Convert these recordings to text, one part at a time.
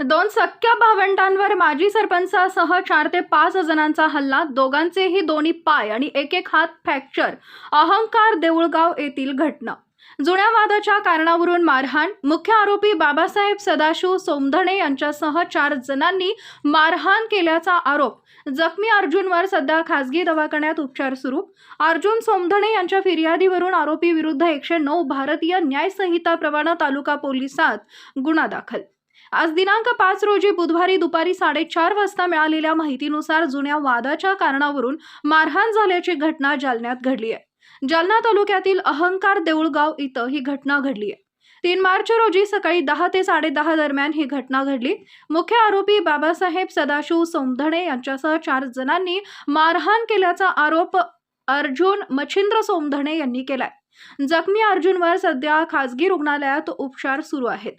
दोन सख्या भावंडांवर माजी सरपंचासह चार ते पाच जणांचा हल्ला. दोघांचेही दोन्ही पाय आणि एक एक हात फ्रॅक्चर. अहंकार देऊळगाव येथील घटना. जुन्या वादाच्या कारणावरून मारहाण. मुख्य आरोपी बाबासाहेब सदाशिव सोमधणे यांच्यासह चार जणांनी मारहाण केल्याचा आरोप. जखमी अर्जुनवर सध्या खासगी दवाखान्यात उपचार सुरू. अर्जुन सोमधणे यांच्या फिर्यादीवरून आरोपी विरुद्ध एकशे नऊ भारतीय न्यायसंहिता प्रमाणे तालुका पोलिसात गुन्हा दाखल. आज दिनांक पाच रोजी बुधवारी दुपारी साडेचार वाजता मिळालेल्या माहितीनुसार जुन्या वादाच्या कारणावरून मारहाण झाल्याची घटना जालन्यात घडली आहे. जालना तालुक्यातील अहंकार देऊळगाव इथं ही घटना घडली आहे. तीन मार्च रोजी सकाळी दहा ते साडेदहा दरम्यान ही घटना घडली. मुख्य आरोपी बाबासाहेब सदाशिव सोमधणे यांच्यासह चार जणांनी मारहाण केल्याचा आरोप अर्जुन मच्छिंद्र सोमधणे यांनी केलाय. जखमी अर्जुनवर सध्या खासगी रुग्णालयात उपचार सुरू आहेत.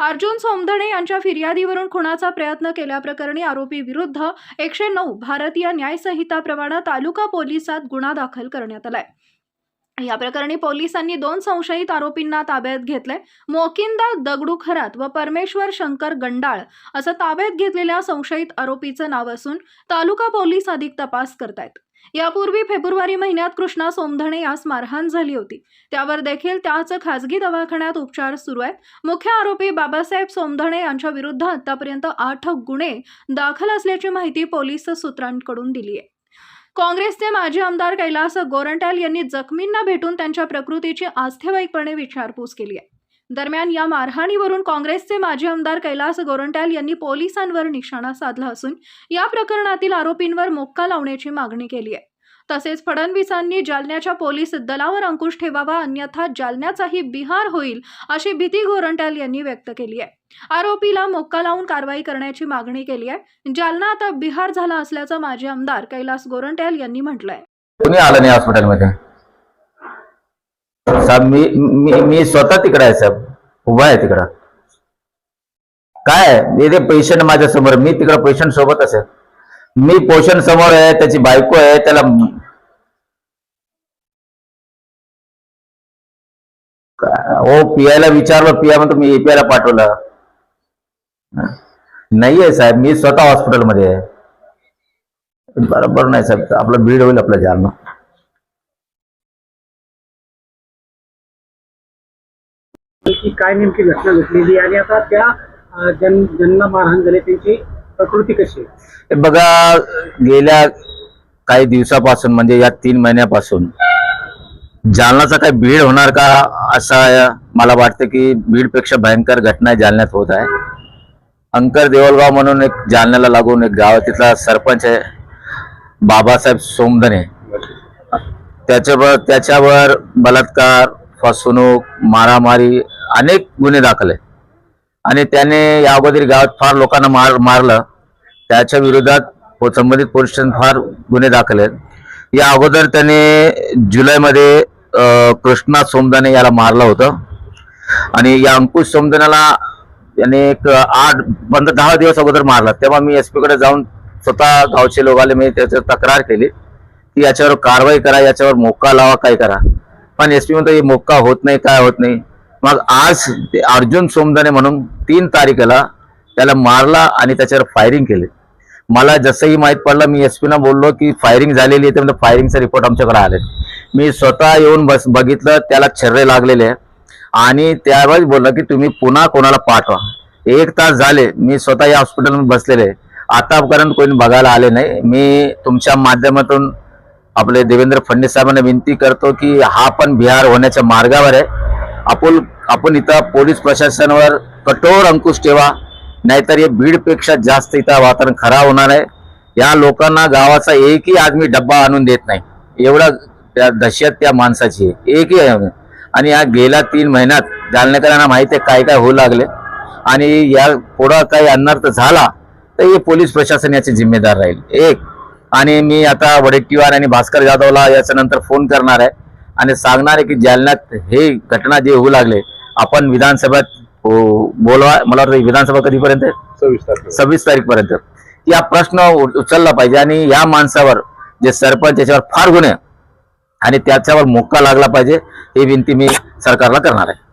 अर्जुन सोमधणे यांच्या फिर्यादीवरून खुनाचा प्रयत्न केल्याप्रकरणी आरोपी विरुद्ध एकशे नऊ भारतीय न्यायसंहिता संहिताप्रमाणे तालुका पोलिसात गुन्हा दाखल करण्यात आलाय. या प्रकरणी पोलिसांनी दोन संशयित आरोपींना ताब्यात घेतलंय. मोकिंदा दगडू खरात व परमेश्वर शंकर गंडाळ असं ताब्यात घेतलेल्या संशयित आरोपीचं नाव असून तालुका पोलीस अधिक तपास करतायत. यापूर्वी फेब्रुवारी महिन्यात कृष्णा सोमधणे यास मारहाण झाली होती. त्यावर देखील त्याच खासगी दवाखान्यात उपचार सुरू आहेत. मुख्य आरोपी बाबासाहेब सोमधणे यांच्या विरुद्ध आतापर्यंत आठ गुन्हे दाखल असल्याची माहिती पोलीस सूत्रांकडून दिली आहे. काँग्रेसचे माजी आमदार कैलास गोरंट्याल यांनी जखमींना भेटून त्यांच्या प्रकृतीची आस्थेवाईकपणे विचारपूस केली आहे. दरम्यान या मारहाणीवरून काँग्रेसचे माजी आमदार कैलास गोरंट्याल यांनी पोलिसांवर निशाणा साधला असून या प्रकरणातील आरोपींवर मोक्का लावण्याची मागणी केली आहे. तसेच फडणवीसांनी जालन्याच्या पोलीस दलावर अंकुश ठेवावा अन्यथा जालन्याचाही बिहार होईल अशी भीती गोरंट्याल यांनी व्यक्त केली आहे. आरोपीला मोक्का लावून कारवाई करण्याची मागणी केली आहे. जालना आता बिहार झाला असल्याचं माजी आमदार कैलास गोरंट्याल यांनी म्हटलंय कुणी आलं नाही हॉस्पिटलमध्ये साहेब मी मी मी स्वतः तिकडे आहे साहेब. उभा आहे तिकडं. काय? इथे पेशंट माझ्यासमोर मी तिकडं पेशंट सोबत असेल मी पेशंट समोर आहे त्याची बायको आहे त्याला ओ हो पियाला विचारलं पिया म्हणतो मी एपीआयला पाठवलं. नाहीये साहेब मी स्वतः हॉस्पिटलमध्ये आहे. बरोबर नाही साहेब. आपलं भीड होईल आपलं जालना. की काय नेमकी घटना घडलेली आणि आता त्या जन ज्यांना मारहाण झाली त्यांची प्रकृती कशी आहे? बघा गेल्या काही दिवसापासून म्हणजे या तीन महिन्यापासून जालनाचा काही भीड होणार का असा मला वाटतं की भीडपेक्षा भयंकर घटना जालन्यात होत आहे. अंकर देवलगाव म्हणून एक जालन्याला लागून एक गाव तिथला सरपंच आहे बाबासाहेब सोमधने. त्याच्यावर त्याच्यावर बलात्कार फसवणूक मारामारी अनेक गुन्हे दाखल आहेत. आणि त्याने या अगोदर गावात फार लोकांना मार मारलं. त्याच्या विरोधात संबंधित पोलीस स्टेशन फार गुन्हे दाखल आहेत. या अगोदर त्याने जुलैमध्ये कृष्णा सोमदाने याला मारलं होतं. आणि या अंकुश सोमदानाला त्याने एक आठ पंधरा दहा दिवस अगोदर मारला. तेव्हा मी एस पीकडे जाऊन स्वतः गावचे लोक आले. मी त्याची तक्रार केली की याच्यावर कारवाई करा याच्यावर मोक्का लावा काय करा. पण एस पी म्हणतो मोक्का होत नाही काय होत नाही. मग आज ते अर्जुन सोमदाने म्हणून तीन तारीखेला त्याला मारला आणि त्याच्यावर फायरिंग केली. मला जसंही माहीत पडलं मी एस पीना बोललो की फायरिंग झालेली आहे तर फायरिंगचा रिपोर्ट आमच्याकडे आले मी स्वतः येऊन बस बघितलं त्याला छर्रे लागलेले आहे. आणि त्यावेळेस बोललं की तुम्ही पुन्हा कोणाला पाठवा. एक तास झाले मी स्वतः या हॉस्पिटलमध्ये बसलेले आतापर्यंत कोणी बघायला आले नाही. मी तुमच्या माध्यमातून आपले देवेंद्र फडणवीस साहेबांना विनंती करतो की हा पण बिहार होण्याच्या मार्गावर आहे. आपण आपण इथं पोलीस प्रशासनावर कठोर अंकुश ठेवा नाहीतर हे बीडपेक्षा जास्त इथं वातावरण खराब होणार आहे. या लोकांना गावाचा एकही आदमी डब्बा आणून देत नाही. एवढा त्या दहशत त्या माणसाची आहे. एकही आणि या गेल्या तीन महिन्यात जालनेकरांना माहिती आहे काय काय होऊ लागले. आणि या पुढं काही अनर्थ झाला तर हे पोलीस प्रशासन याचे जिम्मेदार राहील. एक. आणि मी आता वडेट्टीवार आणि भास्कर जाधवला याच्यानंतर फोन करणार आहे. आणि सांगणार आहे की जालन्यात हे घटना जे होऊ लागले आपण विधानसभेत हो, बोलवा मला वाटतं विधानसभा कधीपर्यंत? सव्वीस तारखेला. सव्वीस तारीख पर्यंत या प्रश्न उचलला पाहिजे आणि या माणसावर जे सरपंच याच्यावर फार गुन्हे आणि त्याच्यावर मोक्का लागला पाहिजे ही विनंती मी सरकारला करणार आहे.